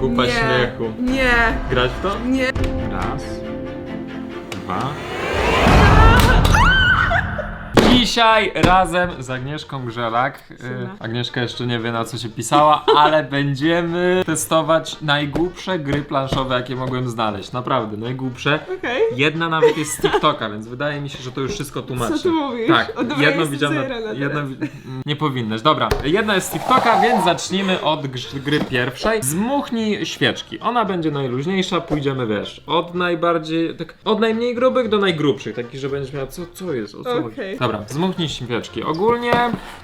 Kupa nie. śmiechu. Nie, Grać w to? nie. Raz, dwa. Dzisiaj razem z Agnieszką Grzelak. y, Siema. Agnieszka jeszcze nie wie na co się pisała, ale będziemy testować najgłupsze gry planszowe, jakie mogłem znaleźć. Naprawdę, najgłupsze. Okej. Jedna nawet jest z TikToka, więc wydaje mi się, że to już wszystko tłumaczy. Co ty mówisz? Tak, O, dobra, jedno jestem widziałem. Jedno, wi- nie powinnaś. Dobra, jedna jest z TikToka, więc zacznijmy od grz- gry pierwszej. Zmuchnij świeczki. Ona będzie najluźniejsza, pójdziemy wiesz, od najbardziej, tak, od najmniej grubych do najgrubszych, taki, że będziesz miała, co, co jest, o co chodzi. Okej. Dobra, zmuchnij świeczki. Ogólnie,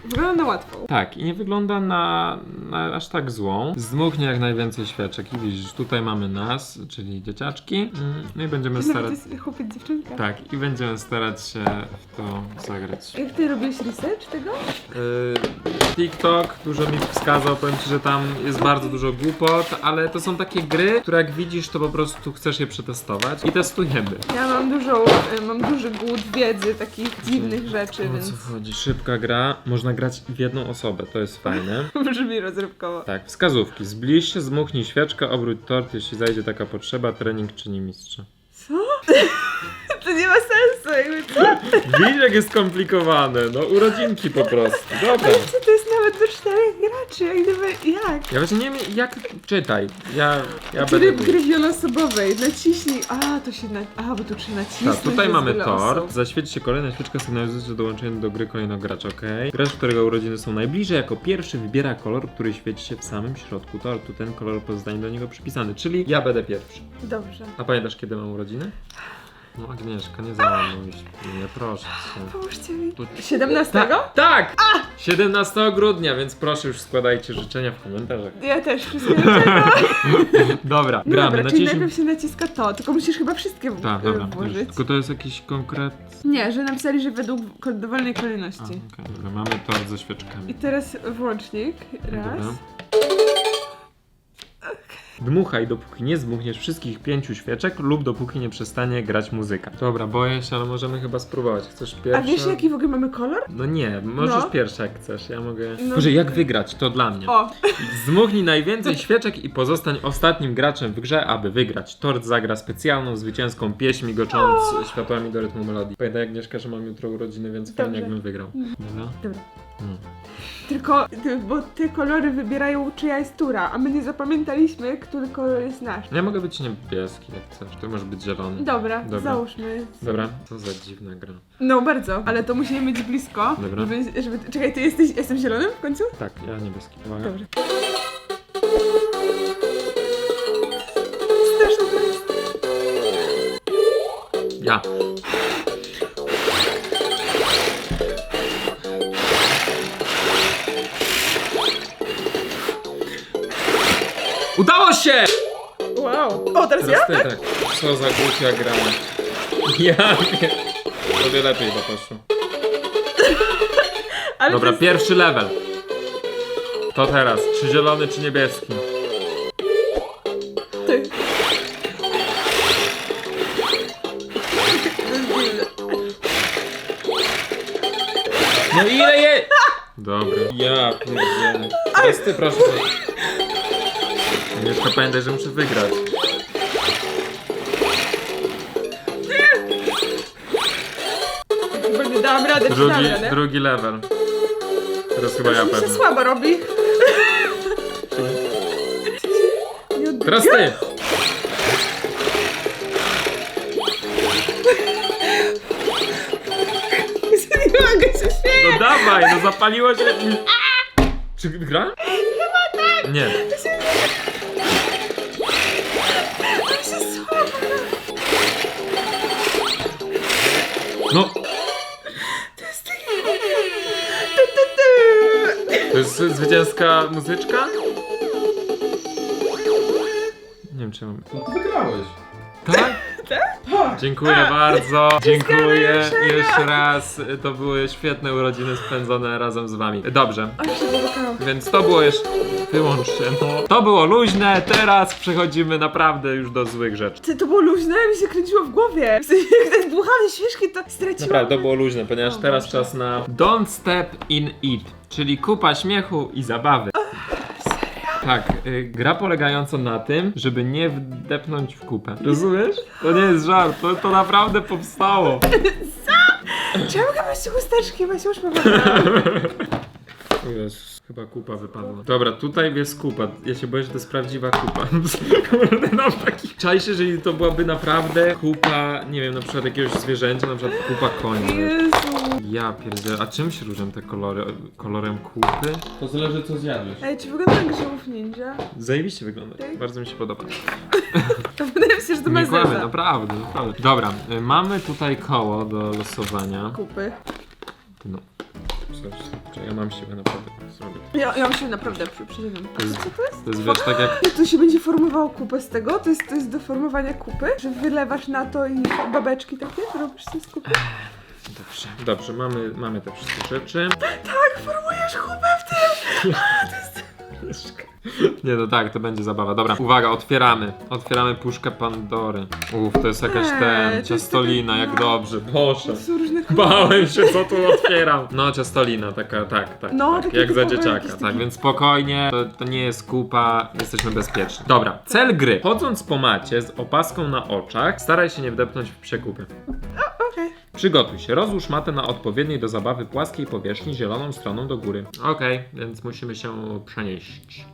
Wygląda na łatwą. tak, i nie wygląda na, na aż tak złą. Zdmuchnij jak najwięcej świeczek i widzisz, tutaj mamy nas, czyli dzieciaczki, mm, no i będziemy Nawet starać... jest chłopiec, dziewczynka. Tak, i będziemy starać się w to zagrać. Jak ty robiłeś research tego? Yy, TikTok dużo mi wskazał, powiem ci, że tam jest bardzo dużo głupot, ale to są takie gry, które jak widzisz, to po prostu chcesz je przetestować i testujemy. Ja mam dużą, y, mam duży głód wiedzy takich dziwnych rzeczy, O co więc chodzi? Szybka gra, można grać w jedną osobę, to jest fajne. brzmi rozrywkowo. Tak, wskazówki. Zbliż się, zmuchnij świeczkę, obróć tort, jeśli zajdzie taka potrzeba, trening czyni mistrza. Co? to nie ma sensu, jakby co? Widzisz, jak jest skomplikowane, no urodzinki po prostu. Dobra. Co to jest nawet do czterech graczy? Jak gdyby, jak? Ja właśnie nie wiem, jak czytaj. Ja, ja Tryb będę... gry wieloosobowej. Naciśnij. A, to się na... A, bo tu trzeba nacisnąć. Tak, tutaj jest mamy wiele tort. osób. Zaświeci się kolejna świeczka sygnalizująca dołączenie do gry kolejnego gracza, ok? Gracz, którego urodziny są najbliżej, jako pierwszy wybiera kolor, który świeci się w samym środku tortu. Ten kolor pozostanie do niego przypisany, czyli ja będę pierwszy. Dobrze. A pamiętasz, kiedy mam urodziny? No Agnieszka, nie załamuj. Nie, proszę cię. Pomóżcie mi. Tu- 17? Ta, tak! 17 grudnia, więc proszę już składajcie życzenia w komentarzach. Ja też wszystkie życzenia. Dobra, No gramy. dobra, czyli Naciśnij... najpierw się naciska to, tylko musisz chyba wszystkie w- Tak, dobra. Już. włożyć. Tylko to jest jakiś konkret... Nie, że napisali, że według ko- dowolnej A, kolejności. okej, dobra, mamy tort ze świeczkami. I teraz włącznik. Raz. Dobra. Dmuchaj, dopóki nie zmuchniesz wszystkich pięciu świeczek lub dopóki nie przestanie grać muzyka. Dobra, boję się, ale możemy chyba spróbować. Chcesz pierwsza? A wiesz jaki w ogóle mamy kolor? No nie, możesz No. pierwsza jak chcesz, ja mogę... No. Boże, jak wygrać? To dla mnie. O! Zmuchnij najwięcej świeczek i pozostań ostatnim graczem w grze, aby wygrać. Tort zagra specjalną, zwycięską pieśń, migocząc światłami do rytmu melodii. Pamiętaj Agnieszka, że mam jutro urodziny, więc fajnie Dobrze. jakbym wygrał. Dobra? Dobra. Tylko, ty, bo te kolory wybierają czyja jest tura, a my nie zapamiętaliśmy, który kolor jest nasz. Ja mogę być niebieski jak chcesz, to może być zielony. Dobra, Dobra. załóżmy. Dobra, co za dziwna gra. No bardzo, ale to musimy być blisko. Dobra. Żeby, żeby, czekaj, ty jesteś, jestem zielonym w końcu? Tak, ja niebieski. Uwaga. Dobrze. Straszne to jest. Ja. Udało się! Wow. O, teraz ja? Teraz ty tak. Co za głupia gra. Ja nie. Tobie lepiej to poszło. Ale Dobra, to jest... pierwszy level. To teraz. Czy zielony, czy niebieski? Ty. No ile je... Dobra. Ja pierdzielę. Teraz ty proszę. Agnieszka, pamiętaj, że muszę wygrać. Chyba nie dałam radę, czy dałam Drugi, radę? drugi level. Teraz chyba ja mi się pewnie. słabo robi. Nie od- Teraz ty! Nie mogę się śmiać. No dawaj, no zapaliło się. Czy gra? Chyba tak. Nie. Zwycięska muzyczka? Nie wiem czy mam. Wygrałeś. Tak? Tak. Dziękuję bardzo. Dziękuję jeszcze raz. To były świetne urodziny spędzone razem z wami. Dobrze. O, się. Więc to było jeszcze. Wyłącz się. No. To było luźne, teraz przechodzimy naprawdę już do złych rzeczy. Ty, to było luźne, mi się kręciło w głowie. W sensie, jak tak dmuchamy świeżki, to straciłam. Naprawdę, to było luźne, ponieważ O teraz czas na Don't Step in It, czyli kupa śmiechu i zabawy. Tak, y, gra polegająca na tym, żeby nie wdepnąć w kupę. Rozumiesz? To nie jest żart, to, to naprawdę powstało. Czemu chyba się chusteczki, chyba się już powiedziałam. O Jezus, chyba kupa wypadła. Dobra, tutaj jest kupa. Ja się boję, że to jest prawdziwa kupa. Kurde, no taki... Czaj się, jeżeli to byłaby naprawdę kupa, nie wiem, na przykład jakiegoś zwierzęcia, na przykład kupa wiesz. Jezu. Ja pierdzielę, a czym się różnią te kolory? Kolorem kupy? To zależy co zjadłeś. Ej, czy wygląda jak żółw ninja? Zajebiście wygląda. Tak? Bardzo mi się podoba. To wydaje mi się, że to ma Nie kłamy, zeza. naprawdę, naprawdę. Dobra, y, mamy tutaj koło do losowania. Kupy. No. Czy ja mam siłę naprawdę zrobić. Ja, ja mam się naprawdę przy, przyziemiam. A To jest- co to jest? To jest wiesz, tak jak... Jak to się będzie formowało kupę z tego? To jest, to jest do formowania kupy? Że wylewasz na to i babeczki takie? Robisz coś z kupy? Dobrze, dobrze, mamy, mamy te wszystkie rzeczy. Tak, formujesz kupę w tym! Nie, no tak, to będzie zabawa. Dobra, uwaga, otwieramy. Otwieramy puszkę Pandory. Uff, to jest jakaś Eee, to ten, jest ciastolina, taka- jak no. dobrze, Boże. To są różne Bałem się, co tu otwieram. No, ciastolina, taka, tak, tak. No, tak takie jak za typowe dzieciaka, jakieś tak, takie- więc spokojnie, to, to nie jest kupa, jesteśmy bezpieczni. Dobra, cel gry. Chodząc po macie z opaską na oczach, staraj się nie wdepnąć w przekupy. Okej. Przygotuj się, rozłóż matę na odpowiedniej do zabawy płaskiej powierzchni zieloną stroną do góry. Okej, więc musimy się przenieść.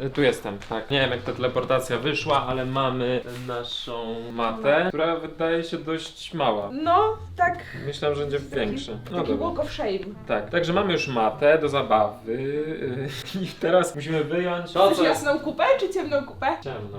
E, Tu jestem, tak. Nie wiem jak ta teleportacja wyszła, ale mamy naszą matę, która wydaje się dość mała. No, tak. Myślałem, że będzie większa. No Taki dobra. walk of shame. Tak, także mamy już matę do zabawy yy, i teraz musimy wyjąć to, Chcesz co jest jasną kupę czy ciemną kupę? ciemno.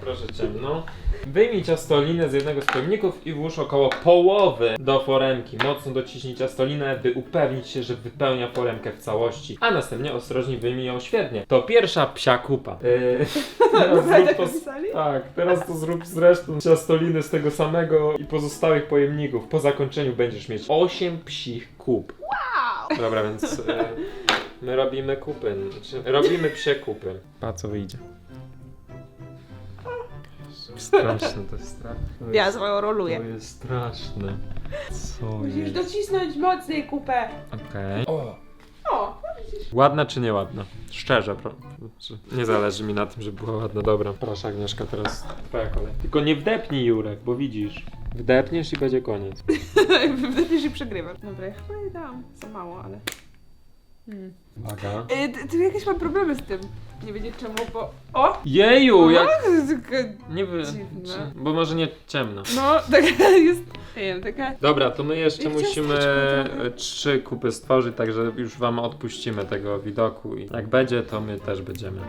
Proszę ciemno. Wyjmij ciastolinę z jednego z pojemników i włóż około połowy do foremki. Mocno dociśnij ciastolinę, by upewnić się, że wypełnia foremkę w całości. A następnie ostrożnie wyjmij ją świetnie. To pierwsza psia kupa. Yy, teraz zrób tak to z... Tak, teraz to zrób z resztą ciastoliny z tego samego i pozostałych pojemników. Po zakończeniu będziesz mieć 8 psich kup. Wow. Dobra, więc y, my robimy kupy. Znaczy, robimy psie kupy. Pa co wyjdzie. Straszne to jest straszne. To Ja swoją to roluję. jest straszne. Co Musisz jest? docisnąć mocniej kupę. Okej. O! O, no widzisz. Ładna czy nieładna? Szczerze, pro... znaczy, nie zależy mi na tym, żeby była ładna. Dobra, proszę Agnieszka, teraz twoja kolej. Tylko nie wdepnij Jurek, bo widzisz. Wdepniesz i będzie koniec. Wtedy się przegrywa. Dobra, ja chyba je dam. Za mało, ale... Hmm. Uwaga. E, t- tu jakieś mam problemy z tym. Nie wiedzieć czemu, bo... O! Jeju, jak... O, to jest taka- Nie. Dziwne. czy- Bo może nie ciemno. No, taka jest... Nie wiem, taka... Dobra, to my jeszcze Ja musimy e, trzy kupy stworzyć, także już wam odpuścimy tego widoku i jak będzie, to my też będziemy.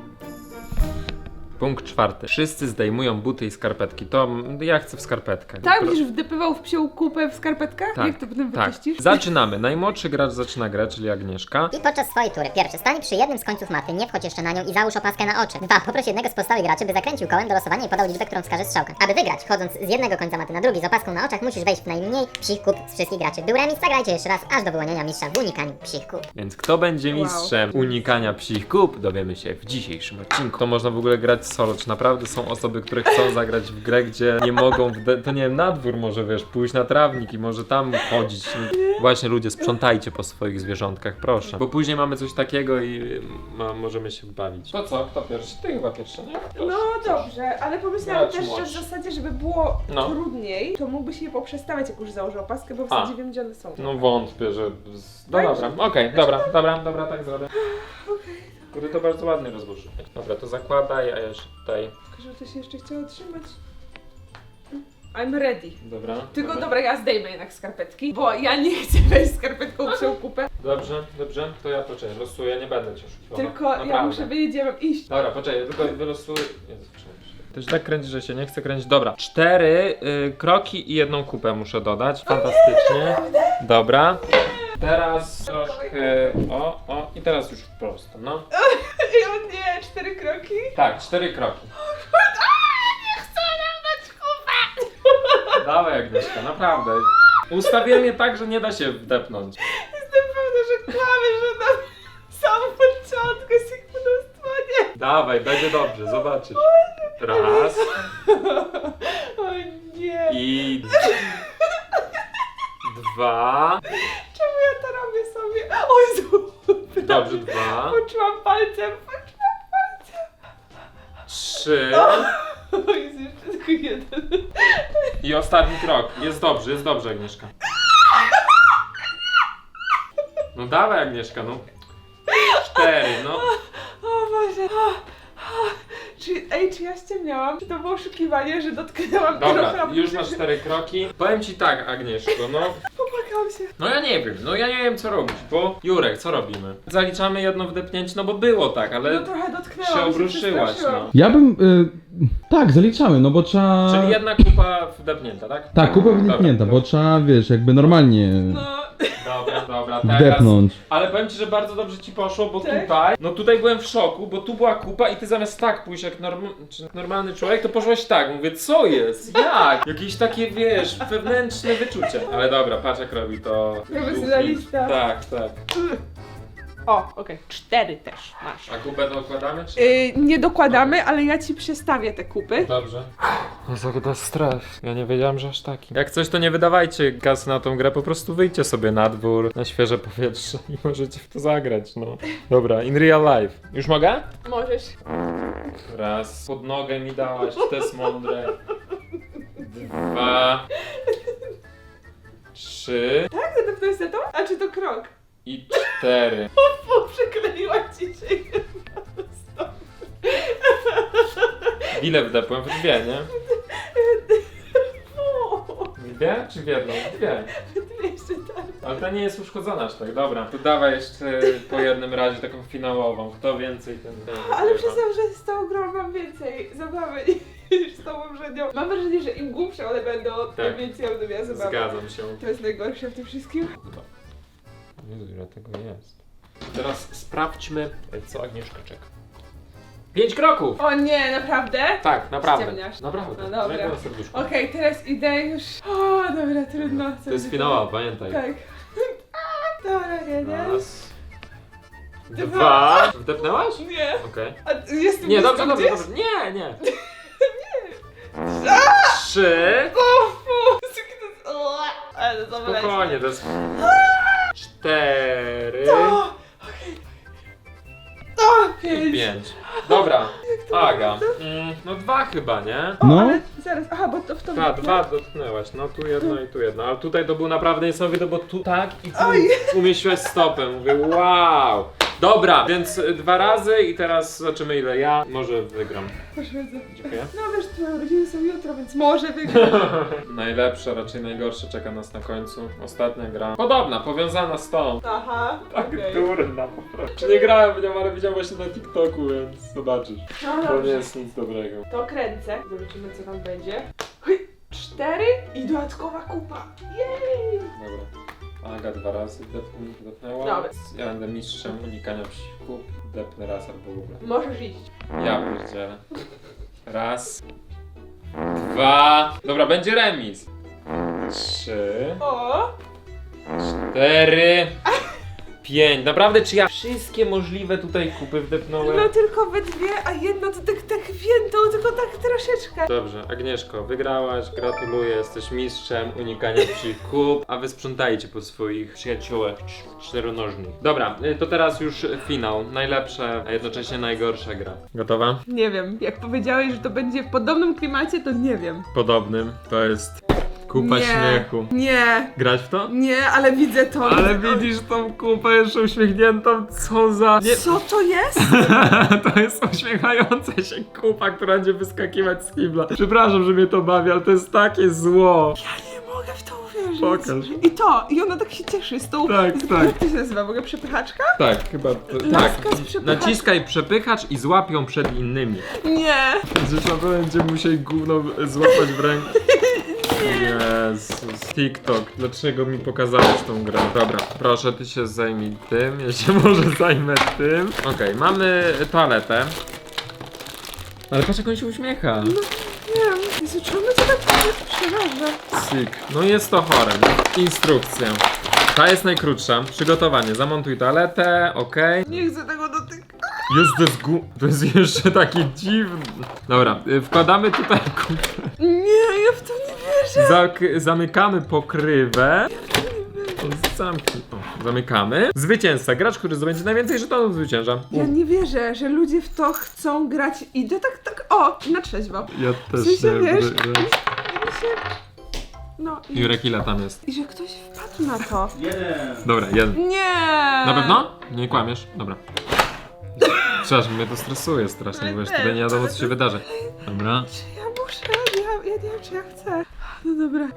Punkt czwarty. Wszyscy zdejmują buty i skarpetki. To ja chcę w skarpetkach. Tak, Pro- będziesz wdypywał w psią kupę w skarpetkach? Tak, Jak to potem tak. wyczyścisz? Zaczynamy. Najmłodszy gracz zaczyna grać, czyli Agnieszka. I podczas swojej tury, pierwszy, stań przy jednym z końców maty, nie wchodź jeszcze na nią i załóż opaskę na oczy. Dwa, poproś jednego z pozostałych graczy, by zakręcił kołem do losowania i podał liczbę, którą wskaże strzałka. Aby wygrać, chodząc z jednego końca maty na drugi z opaską na oczach, musisz wejść w najmniej psich kup z wszystkich graczy. Był remis, zagrajcie jeszcze raz, aż do wyłonienia mistrza w unikaniu psich kup. Więc kto będzie Wow. mistrzem unikania psich kup, dowiemy się w dzisiejszym odcinku. To można w ogóle grać solo. Czy naprawdę są osoby, które chcą zagrać w grę, gdzie nie mogą, to nie wiem, na dwór może wiesz, pójść na trawnik i może tam chodzić. Właśnie ludzie, sprzątajcie po swoich zwierzątkach, proszę. Bo później mamy coś takiego i y, ma, możemy się bawić. To co, kto pierwszy? Ty chyba pierwszy, nie? No dobrze, ale pomyślałam Gracz też, że w młodszy. zasadzie, żeby było No. trudniej, to mógłbyś je poprzestawiać, jak już założył opaskę, bo w A. zasadzie wiem, gdzie one są. No wątpię, że... z- No Tak? dobra, okej, dobra, dobra, dobra, tak zrobię. Kurde, to bardzo ładny rozwój. Dobra, to zakładaj, a ja jeszcze tutaj... Tylko, żeby to się jeszcze chciało trzymać. I'm ready. Dobra. Tylko dobra, ja zdejmę jednak skarpetki, bo ja nie chcę wejść skarpetką w psią kupę, Dobrze, dobrze, to ja poczekaj, losuję, nie będę cię oszukiwał. tylko ja Naprawdę. muszę wiedzieć, gdzie mam iść. Dobra, poczekaj, tylko wylosuję. Jezu, czekaj, czekaj. To się tak kręci, że się nie chce kręcić. Dobra, cztery y, kroki i jedną kupę muszę dodać. Fantastycznie. Dobra. Teraz troszkę. O, o, i teraz już prosto, no. I o nie, cztery kroki. Tak, cztery kroki. Nie chcę nam dać kupę! Dawaj, Agnieszka, naprawdę. Ustawiłem je tak, że nie da się wdepnąć. Jestem pewna, że kłamy, że na samym początku jest ich mnóstwo, nie. Dawaj, będzie dobrze, zobaczysz. Raz O nie. i dwa. Sobie? O Jezu! Dobrze, dwa. Poczułam palcem, poczułam trzy O, jest jeszcze tylko jeden. i ostatni krok. Jest dobrze, jest dobrze, Agnieszka. No dawaj, Agnieszka, no. Cztery, no. O Boże. O, o. Czy, ej, czy ja ściemniałam? Czy to było oszukiwanie, że dotknęłam Dobra, trochę? już masz cztery kroki. Powiem ci tak, Agnieszko, no. Popłakałam się. No ja nie wiem, no ja nie wiem co robić, bo Jurek, co robimy? Zaliczamy jedno wdepnięcie, no bo było tak, ale No trochę dotknęłam się obruszyłaś, przestraszyłam. no. Ja bym. Y, tak, zaliczamy, no bo trzeba. Czyli jedna kupa wdepnięta, tak? Tak, kupę Dobra, bo trzeba, wiesz, jakby normalnie No, Dobra, teraz... wdepnąć. Ale powiem ci, że bardzo dobrze ci poszło, bo Tak? tutaj, no tutaj byłem w szoku, bo tu była kupa i ty zamiast tak pójść jak norm, czy normalny człowiek, to poszłaś tak. Mówię, co jest? Jak? Jakieś takie, wiesz, wewnętrzne wyczucie. Ale dobra, patrz jak robi to. Profesjonalista. Tak, tak. O, okej, cztery też masz. A kupę dokładamy, czy Yy, nie dokładamy, ale ja ci przestawię te kupy. Dobrze. Jest jaki to jest stres. Ja nie wiedziałem, że aż taki. Jak coś, to nie wydawajcie kasy na tą grę, po prostu wyjdźcie sobie na dwór, na świeże powietrze i możecie w to zagrać, no. Dobra, in real life. Już mogę? Możesz. Raz. Pod nogę mi dałaś, to jest mądre. Dwa. Trzy. Tak, zadepnąłeś za to? A czy to krok? I cztery. O, przykleiła ci się Stop. Ile wdepłem? W dwie, nie? W Dwie czy w jedną? W Dwie. jeszcze tak. Ale ta nie jest uszkodzona aż tak, dobra. To dawaj jeszcze po jednym razie taką finałową. Kto więcej, ten... ten Ale przyznam, że z tą grą mam więcej zabawy niż z tą poprzednią. Mam wrażenie, że im głupsze one będą, tym Tak. więcej będę miała zabawy. Zgadzam się. To jest najgorsze w tym wszystkim. Jezu, ile tego jest. Teraz sprawdźmy, co Agnieszka czeka. Pięć kroków! O nie, naprawdę? Tak, naprawdę. Ściemniasz. Naprawdę. No dobra. Mojego serduszka. Okej, teraz idę już. O, dobra, trudno. To jest finała, pamiętaj. Tak. A, Dobra, jeden. Raz. Dwa. Dwa. Wdepnęłaś? Nie. Okej. A jestem Nie, dobrze, dobrze, dobrze. Nie, nie. Trzy. O, fu, o, Ale to dobra. Spokojnie, to jest... Cztery. O, I pięć. pięć. Dobra. Aga. Mm, no dwa chyba, nie? O, No. ale zaraz, aha, bo to w to Tak, dwa dotknęłaś. No tu jedno i tu jedno. Ale tutaj to był naprawdę niesamowite, bo tu tak i tu Oj. umieściłaś stopę. Mówię, wow. Dobra, więc dwa razy i teraz zobaczymy ile ja może wygram. Proszę bardzo. Dziękuję. No wiesz, twoje urodziny są jutro, więc może wygram. Najlepsze, raczej najgorsze czeka nas na końcu. Ostatnia gra. Podobna, powiązana z tą. Aha, Tak okej. durna po prostu. Nie grałem w nią, ale widziałem właśnie na TikToku, więc zobaczysz. No To nie dobrze. jest nic dobrego. To kręcę. Zobaczymy, co tam będzie. Hej, cztery i dodatkowa kupa. Jej! Dobra. Aga dwa razy depn- depnęła. Dobra. Ja będę mistrzem unikania psików. Depnę raz albo w ogóle. Możesz iść. Ja pierdzielę. Raz. Dwa. Dobra, będzie remis. Trzy. O! Cztery. Pięć. Naprawdę, czy ja wszystkie możliwe tutaj kupy wdepnąłem? No tylko we dwie, a jedno to tak, tak więdą, tylko tak troszeczkę. Dobrze, Agnieszko, wygrałaś, gratuluję, jesteś mistrzem unikania psich kup, a wy sprzątajcie po swoich przyjaciółach cz- czteronożnych. Dobra, y, to teraz już finał, najlepsza, a jednocześnie najgorsza gra. Gotowa? Nie wiem, jak powiedziałeś, że to będzie w podobnym klimacie, to nie wiem. Podobnym, to jest kupa nie, śmiechu. Nie, Grać w to? nie, ale widzę to. Ale widzisz tą kupę jeszcze uśmiechniętą, co za... Nie, Co to jest? to jest uśmiechająca się kupa, która będzie wyskakiwać z kibla. Przepraszam, że mnie to bawi, ale to jest takie zło. Ja nie mogę w to uwierzyć. Pokaż. I to, i ona tak się cieszy z tą... Tak, z, tak. Jak to się nazywa? Mogę przepychaczka? Tak, chyba to, Laska tak. z. Naciskaj przepychacz i złap ją przed innymi. Nie. Na pewno będziemy musieli gówno złapać w rękę. Jezus, TikTok, dlaczego mi pokazałeś tą grę? Dobra, proszę, ty się zajmij tym, ja się może zajmę tym. Okej, mamy toaletę. Ale patrz jak on się uśmiecha. Nie wiem, Jezu, czemu cię tak przeraża? Sick. No jest to chore. Instrukcja. Ta jest najkrótsza. Przygotowanie. Zamontuj toaletę, okej. Nie chcę tego dotykać. Jest to jest gu... To jest jeszcze takie dziwne. Dobra, y, wkładamy tutaj kupę. Nie, ja w to nie. Zak- zamykamy pokrywę. Zamknij. O, zamykamy. Zwycięzca. Gracz, który zdobędzie najwięcej żetonów zwycięża. Ja nie wierzę, że ludzie w to chcą grać i to tak, tak O, na trzeźwo. Ja też W sensie, nie wiesz, mi się... No i... Jurek, ile tam jest? I że ktoś wpadł na to. Dobra, jeden. Nie! Na pewno? Nie kłamiesz? Dobra. Przepraszam, mnie to stresuje strasznie, bo już tutaj nie wiadomo co się wydarzy. Dobra, Czy ja muszę? Ja, ja nie wiem, czy ja chcę. No dobra.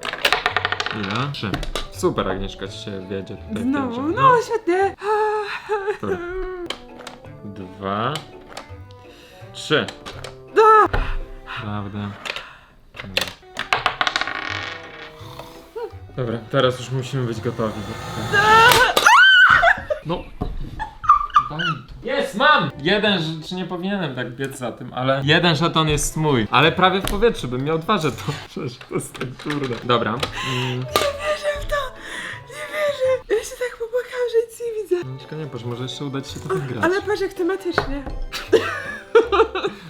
ile? Trzy. Super, Agnieszka ci się wiedzie tutaj Znowu. pięciu. No, świetnie. Dobra. Dwa. Trzy. No. Prawda. Dobra. Dobra, teraz już musimy być gotowi. No. Jest, mam! Jeden, że- czy nie powinienem tak biec za tym, ale jeden żeton jest mój. Ale prawie w powietrzu, bym miał dwa żetony. Przecież to jest tak trudne. Dobra. Mm, wierzę w to. Nie wierzę. Ja się tak popłakałam, że nic nie widzę. Agnieszka, nie, boże, może jeszcze uda ci się to wygrać. Ale patrz jak tematycznie.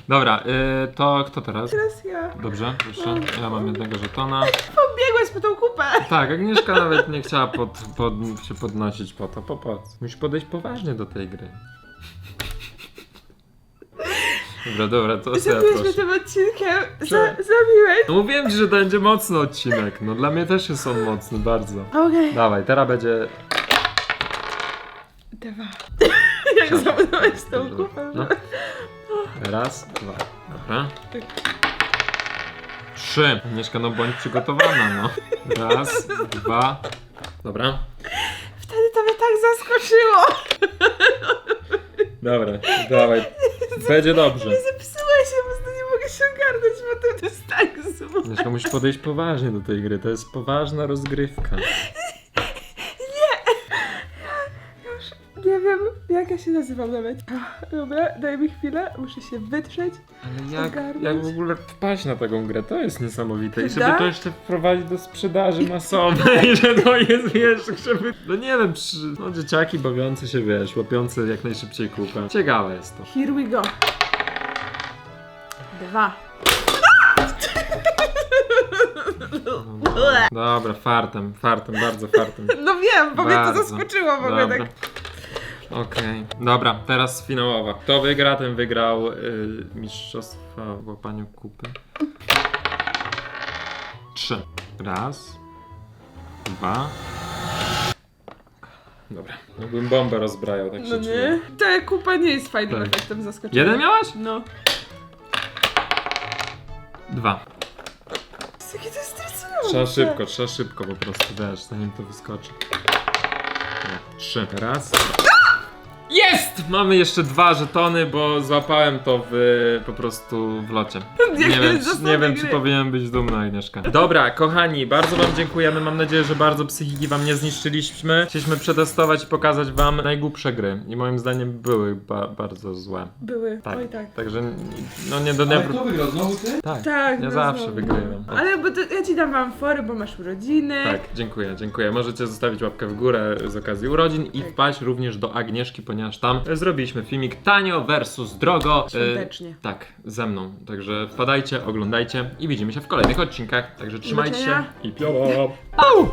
Dobra, y, to kto teraz? Teraz ja. Dobrze, proszę. Ja mam jednego żetona. Pobiegłeś po tą kupę. Tak, Agnieszka nawet nie chciała pod, pod, się podnosić po to. Po, po. Musisz podejść poważnie do tej gry. Dobra, dobra, to proszę. tym odcinkiem. Za, zabiłeś. No mówiłem ci, że to będzie mocny odcinek. No dla mnie też jest on mocny, bardzo. Okej. Dawaj, teraz będzie... Dwa. jak zamknąłeś tą kupę. No. Raz, dwa. Dobra. Trzy. Agnieszka, no bądź przygotowana, no. Raz, dwa. Dobra. Wtedy to mnie tak zaskoczyło. Dobra, dawaj. Będzie dobrze. Nie zepsułeś się, po prostu nie mogę się ogarnąć, bo to jest tak zło. Agnieszka, musisz podejść poważnie do tej gry. To jest poważna rozgrywka. Nie wiem, jak ja się nazywam nawet. Dobra, daj mi chwilę, muszę się wytrzeć. Ale jak, Ogarnąć. jak w ogóle wpaść na taką grę? To jest niesamowite. I żeby Prawda? to jeszcze wprowadzić do sprzedaży masowej, że to jest, wiesz, żeby... No nie wiem, przy... no dzieciaki bawiące się, wiesz, łapiące jak najszybciej kupę. Ciekawe jest to. Here we go. Dwa. Dobra, dobra, fartem, fartem, bardzo fartem. No wiem, bo mnie to Bardzo. zaskoczyło w ogóle Dobra. tak. Okej, dobra, teraz finałowa. Kto wygra, ten wygrał y, mistrzostwa w łapaniu kupy. Trzy. Raz. Dwa. Dobra, mógłbym bombę rozbrajał, tak się No czuję. nie? Ta kupa nie jest fajnym Tak. efektem zaskoczenia. Jeden miałaś? No. Dwa. Jakie to jest stresujące. Trzeba szybko, trzeba szybko po prostu, wiesz, zanim to wyskoczy. Dobra, Trzy. Raz. Jest! Mamy jeszcze dwa żetony, bo złapałem to w po prostu w locie. Nie wiem, czy, nie wiem czy powinienem być dumny, Agnieszka. Dobra, kochani, bardzo wam dziękujemy. Mam nadzieję, że bardzo psychiki wam nie zniszczyliśmy. Chcieliśmy przetestować i pokazać wam najgłupsze gry. I moim zdaniem były ba bardzo złe. Były. Tak. Oj tak. Także no nie do Ale nie. kto wygrał? Znowu ty? Tak, Tak, ja no zawsze znowu. wygrywam. Ale bo to, ja ci dam wam fory, bo masz urodziny. Tak, dziękuję, dziękuję. Możecie zostawić łapkę w górę z okazji urodzin i Tak. wpaść również do Agnieszki, ponieważ tam e, zrobiliśmy filmik tanio versus drogo. E, Świątecznie. tak, ze mną. Także wpadajcie, oglądajcie i widzimy się w kolejnych odcinkach. Także trzymajcie się i pioło. Au!